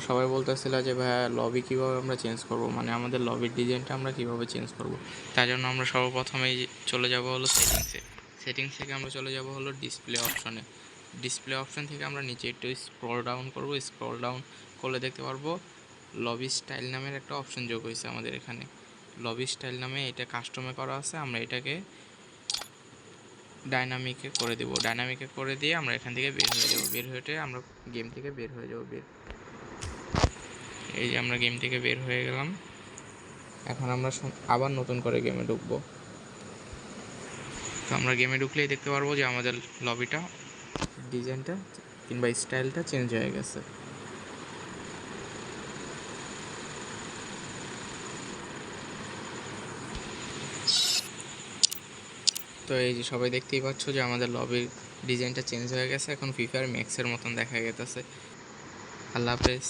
সবাই বলতেছিল যে, ভাইয়া লবি কীভাবে আমরা চেঞ্জ করব? মানে আমাদের লবির ডিজাইনটা আমরা কীভাবে চেঞ্জ করব? তার জন্য আমরা সর্বপ্রথমেই চলে যাব হলো সেটিংসে সেটিংস থেকে আমরা চলে যাব হলো ডিসপ্লে অপশনে ডিসপ্লে অপশন থেকে আমরা নিচে একটু স্ক্রল ডাউন করব। স্ক্রল ডাউন করলে দেখতে পারব লবি স্টাইল নামের একটা অপশন যোগ হয়েছে আমাদের এখানে। লবি স্টাইল নামে এটা কাস্টমে করা আছে। আমরা এটাকে ডাইনামিকে করে দেবো। ডাইনামিকে করে দিয়ে আমরা এখান থেকে বের হয়ে যাব। বের হয়ে আমরা গেম থেকে বের হয়ে যাব। বের এই যে আমরা গেম থেকে বের হয়ে গেলাম। এখন আমরা আবার নতুন করে গেমে ঢুকবো। তো আমরা গেমে ঢুকলেই দেখতে পারব যে আমাদের লবিটা ডিজাইনটা কিংবা স্টাইলটা চেঞ্জ হয়ে গেছে। তো এই যে সবাই দেখতেই পাচ্ছ যে আমাদের লবির ডিজাইনটা চেঞ্জ হয়ে গেছে। এখন ফিফার ম্যাক্সের মতন দেখা গেতেছে। আল্লাহ হাফেজ।